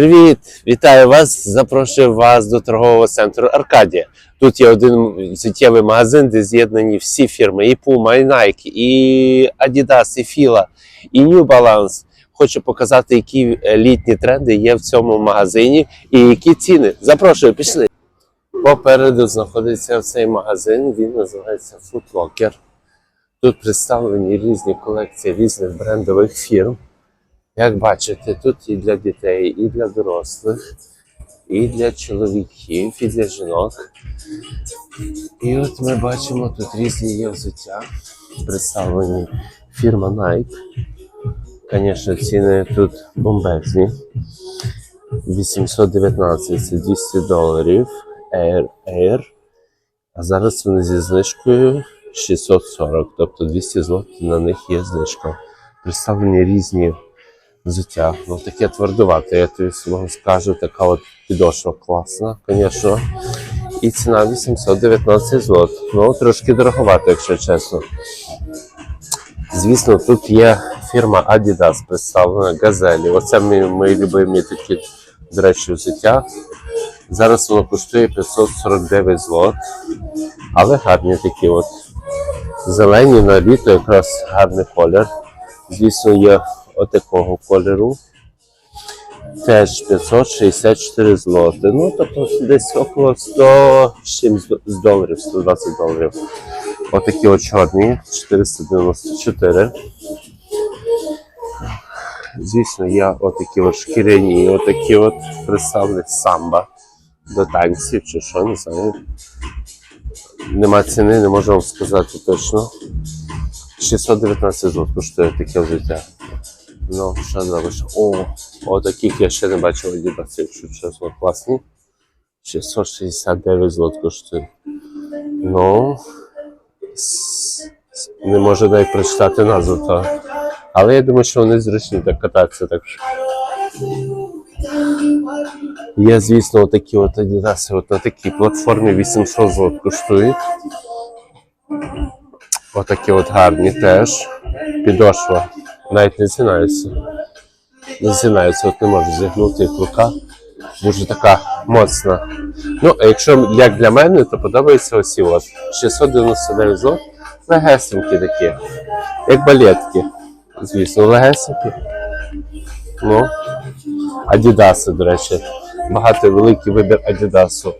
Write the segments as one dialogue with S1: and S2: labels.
S1: Привіт! Вітаю вас! Запрошую вас до торгового центру Аркадія. Тут є один суттєвий магазин, де з'єднані всі фірми: і Puma, і Nike, і Adidas, і Fila, і New Balance. Хочу показати, які літні тренди є в цьому магазині і які ціни. Запрошую, пішли. Попереду знаходиться цей магазин. Він називається Foot Locker. Тут представлені різні колекції різних брендових фірм. Як бачите, тут і для дітей, і для дорослих, і для чоловіків, і для жінок. І от ми бачимо тут різні є взуття. Представлені фірма Nike. Звісно, ціни тут бомбезні. 819 це 200 доларів. Air Air. А зараз вони зі знижкою 640, тобто 200 злотих на них є знижка. Представлені різні взуття. Ну таке твердувате, я тобі вам скажу, така от підошва класна, звісно. І ціна 819 злот. Ну, трошки дороговато, якщо чесно. Звісно, тут є фірма Adidas представлена Газелі. Оце мої, мої любимі такі, до речі, взуття. Зараз воно коштує 549 злот. Але гарні такі от. Зелені на літо якраз гарний колір. Звісно, є отакого кольору. Теж 564 злоти. Ну, тобто десь около 100 з доларів, 120 доларів. Отакі от чорні, 494. Звісно, є отакі от шкіряні, отакі от представлені самба до танців чи що, не знаю. Нема ціни, не можу вам сказати точно. 619 злот коштує таке взуття. Ну, що зробиш? О, о, таких я ще не бачив Adidas, якщо чесно, класні. 669 злот коштує. Ну, не можу навіть прочитати назву того. Але я думаю, що вони зручні так кататися. Так що. Є, звісно, такі от Adidas, от на такій платформі 800 злот коштують. Отакі от гарні теж. Підошва. Навіть не згинаються. Не згинаються, от не можу зігнути їх в руках. Дуже така моцна. Ну, а якщо як для мене, то подобаються осі от. 699 злот. Легесенькі такі. Як балетки. Звісно, легесенькі. Ну. Адідаси, до речі. Багато великий вибір Адідасу.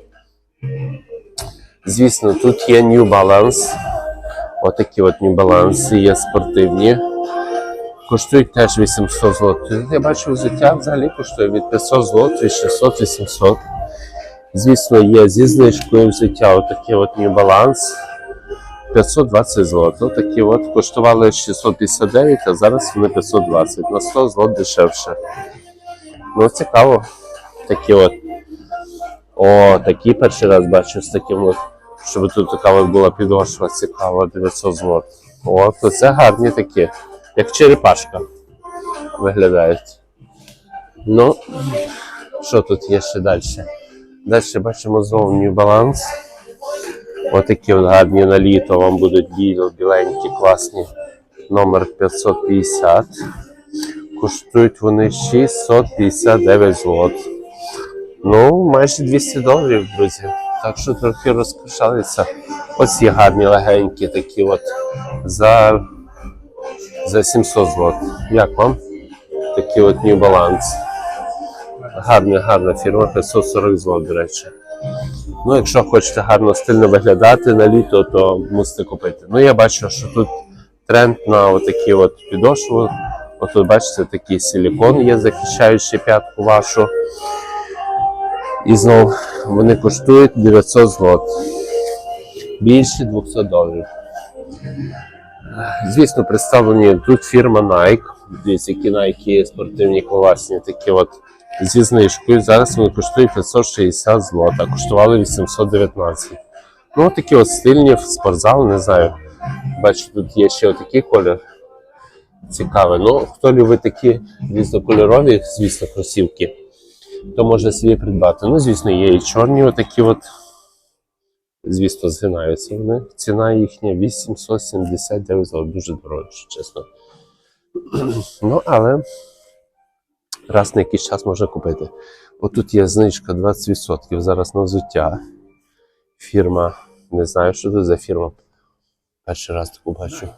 S1: Звісно, тут є New Balance. Отакі от New Balance є спортивні. Коштують теж 800 злотих. Я бачу, взуття взагалі коштує від 500 злотих, від 600 800. Звісно, є зі знижкою взуття отакі от New Balance. 520 злотих. Такі от коштували 659, а зараз вони 520. На 100 злот дешевше. Ну, цікаво. Такі от. О, такі перший раз бачу з таким от. Щоб тут така от була підошва цікава, 900 злот. О, то це гарні такі, як черепашка виглядають. Ну, що тут є ще далі? Далі бачимо New Balance. Отакі от гарні на літо вам будуть білі, біленькі, класні. Номер 550. Коштують вони 659 злот. Ну, майже 200 доларів, друзі. Так що трохи розкошалися. Є гарні легенькі такі от за, за 700 злот. Як вам? Такі от New Balance. Гарна, гарна фірма, 540 злот, до речі. Ну, якщо хочете гарно стильно виглядати на літо, то мусите купити. Ну, я бачу, що тут тренд на отакі от підошву. От тут бачите, такий силікон є, захищаючий п'ятку вашу. І знову вони коштують 900 злот. Більше 200 доларів. Звісно, представлені тут фірма Nike. Дивіться, які Nike спортивні класні, такі от зі знижкою. Зараз вони коштують 560 злот, а коштували 819. Ну, такі от стильні спортзал, не знаю. Бачу, тут є ще отакий колір. Цікавий. Ну, хто любить такі різнокольорові, звісно, кросівки, то може собі придбати. Ну, звісно, є і чорні отакі от. Звісно, згинаються вони. Ціна їхня 879 злот. Дуже якщо чесно. Ну, але раз на якийсь час можна купити. Отут є знижка 20% зараз на взуття. Фірма, не знаю, що це за фірма. Перший раз таку бачу.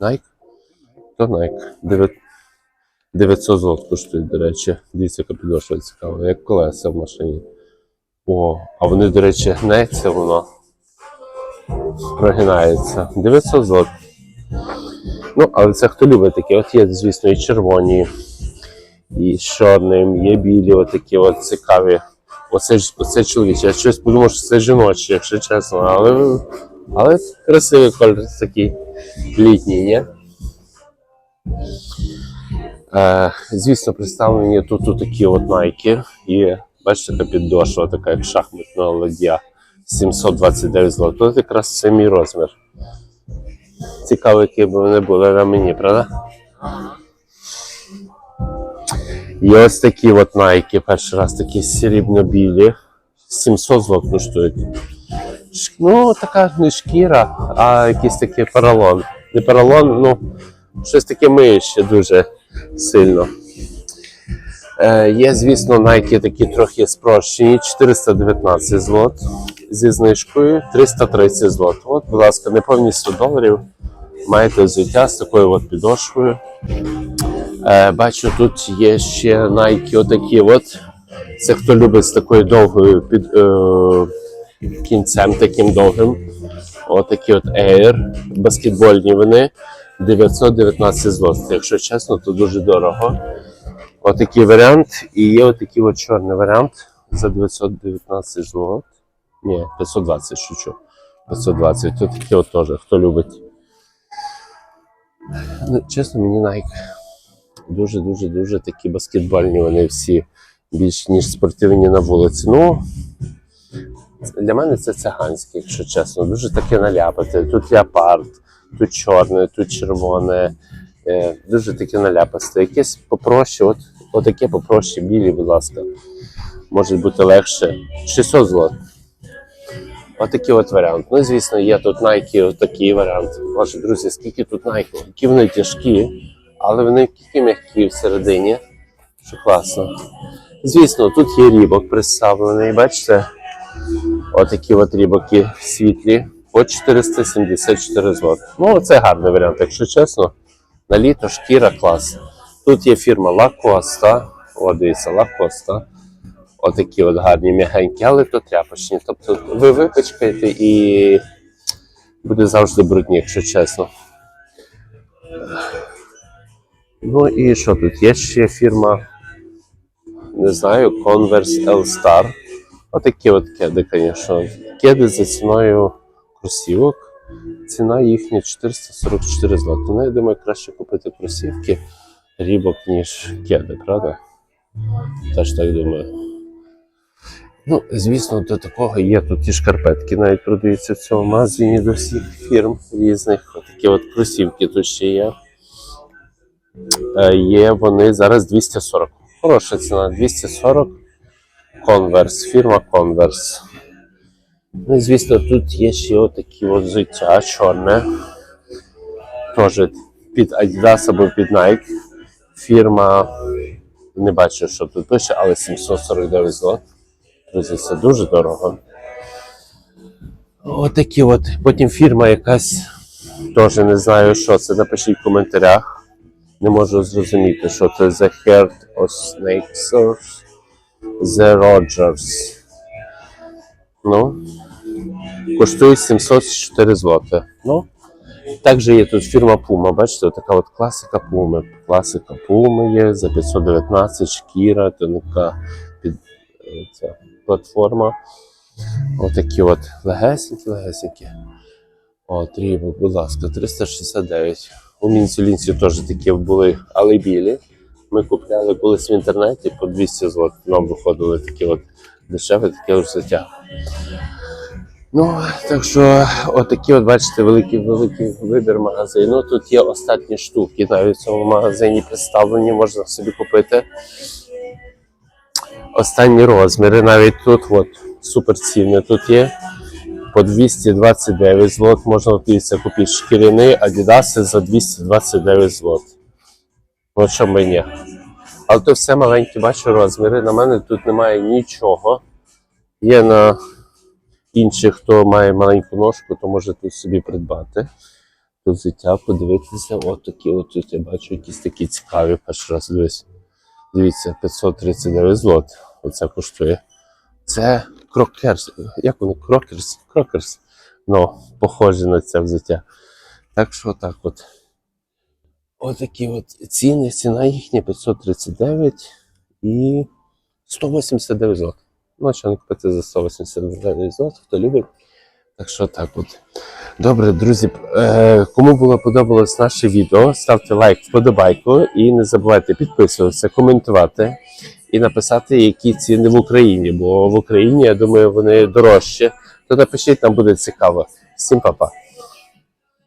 S1: Nike? То Nike. 900 злот коштують, до речі. Дивіться, яка підошва цікава, як колеса в машині. О, а вони, до речі, гнеться воно. Прогинається. 900 злот. Ну, але це хто любить такі. От є, звісно, і червоні, і з чорним, є білі, отакі от цікаві. Оце, оце чоловіче. Я щось подумав, що це жіночі, якщо чесно. Але, але красивий кольор такий літній, ні? Е, звісно, представлені тут, тут такі от найки. І бачите, така підошва, така як шахматна ладья. 729 злотих. Тут якраз це мій розмір. Цікаво, які б вони були на мені, правда? І ось такі от найки. Перший раз такі срібно-білі. 700 злот коштують. Ну, така не шкіра, а якийсь такий поролон. Не поролон, ну, щось таке мище дуже сильно. Е, є, звісно, найки такі трохи спрощені. 419 злот зі знижкою, 330 злот. От, будь ласка, неповні 100 доларів. Маєте взуття з такою от підошвою. Е, бачу, тут є ще Nike отакі от. Це хто любить з такою довгою під, е, кінцем таким довгим. Отакі от Air, баскетбольні вони. 919 злотих. Якщо чесно, то дуже дорого. Отакий варіант. І є отакий от чорний варіант за 919 злот. Ні, 520 шучу. 520. Тут такі от теж, хто любить. Ну, чесно, мені Nike дуже, дуже, дуже такі баскетбольні вони всі більш ніж спортивні на вулиці. Ну для мене це циганське, якщо чесно. Дуже таке наляпати. Тут леопард, тут чорне, тут червоне. Е, дуже таке наляпасте. Якесь попроще, от, отаке попроще, білі, будь ласка. Може бути легше. 600 злот. Отакий от варіант. Ну, звісно, є тут Nike, отакий варіант. Ваші друзі, скільки тут Nike? Які вони тяжкі, але вони такі м'які всередині, що класно. Звісно, тут є рібок представлений, бачите? Отакі от рібоки світлі по 474 злот. Ну, це гарний варіант, якщо чесно. На літо шкіра клас. Тут є фірма Lacosta. О, дивіться, Lacosta. Отакі от гарні м'ягенькі, але то тряпочні. Тобто ви випачкаєте і буде завжди брудні, якщо чесно. Ну і що тут? Є ще фірма, не знаю, Converse L-Star. Отакі от кеди, звісно. Кеди за ціною кросівок. Ціна їхня 444 злоти. Ну, я думаю, краще купити кросівки рібок, ніж кеди, правда? Теж так думаю. Ну, звісно, до такого є тут і шкарпетки, навіть продаються в цьому магазині до всіх фірм різних. Такі от кросівки тут ще є. Е, Є вони зараз 240. Хороша ціна 240. Converse, фірма Converse. Ну звісно, тут є ще отакі от взуття чорне. Теж під Adidas або під Nike. Фірма. Не бачу, що тут пише, але 749 злот. Друзі, це дуже дорого. Отакі от. Потім фірма якась. Теж не знаю, що це. Напишіть в коментарях. Не можу зрозуміти, що це The Heart of Snakes. The Rogers. Ну, коштує 704 злоти. Ну, також є тут фірма Puma. Бачите, така от класика Puma. Класика Puma є за 519, шкіра, тонка під ця платформа. Отакі от легесенькі, легесенькі. От, рібок, будь ласка, 369. У Мінсі теж такі були, але білі. Ми купляли колись в інтернеті по 200 злот. Нам виходили такі от дешеві, таке взуття. Ну, так що, отакі, от бачите, великий великий вибір магазину. Тут є останні штуки, навіть в цьому магазині представлені, можна собі купити. Останні розміри, навіть тут от, супер ціни тут є. По 229 злот можна дивіться, купити шкіряний Adidas за 229 злот. Ну, що мені? Але то все маленькі, бачу розміри. На мене тут немає нічого. Є на інших, хто має маленьку ножку, то може тут собі придбати. Тут взуття, подивитися. От такі, от тут я бачу якісь такі цікаві. Перший раз дивись. Дивіться, 539 злот. Оце коштує. Це крокерс. Як вони? Крокерс? Крокерс. Ну, похоже на це взуття. Так що так от. Отакі от ціни. Ціна їхня 539 і 189 злот. Ну, що не купити за 189 злот, хто любить. Так що так от. Добре, друзі, е, кому було подобалось наше відео, ставте лайк, вподобайку і не забувайте підписуватися, коментувати і написати, які ціни в Україні. Бо в Україні, я думаю, вони дорожчі. То напишіть, нам буде цікаво. Всім па-па.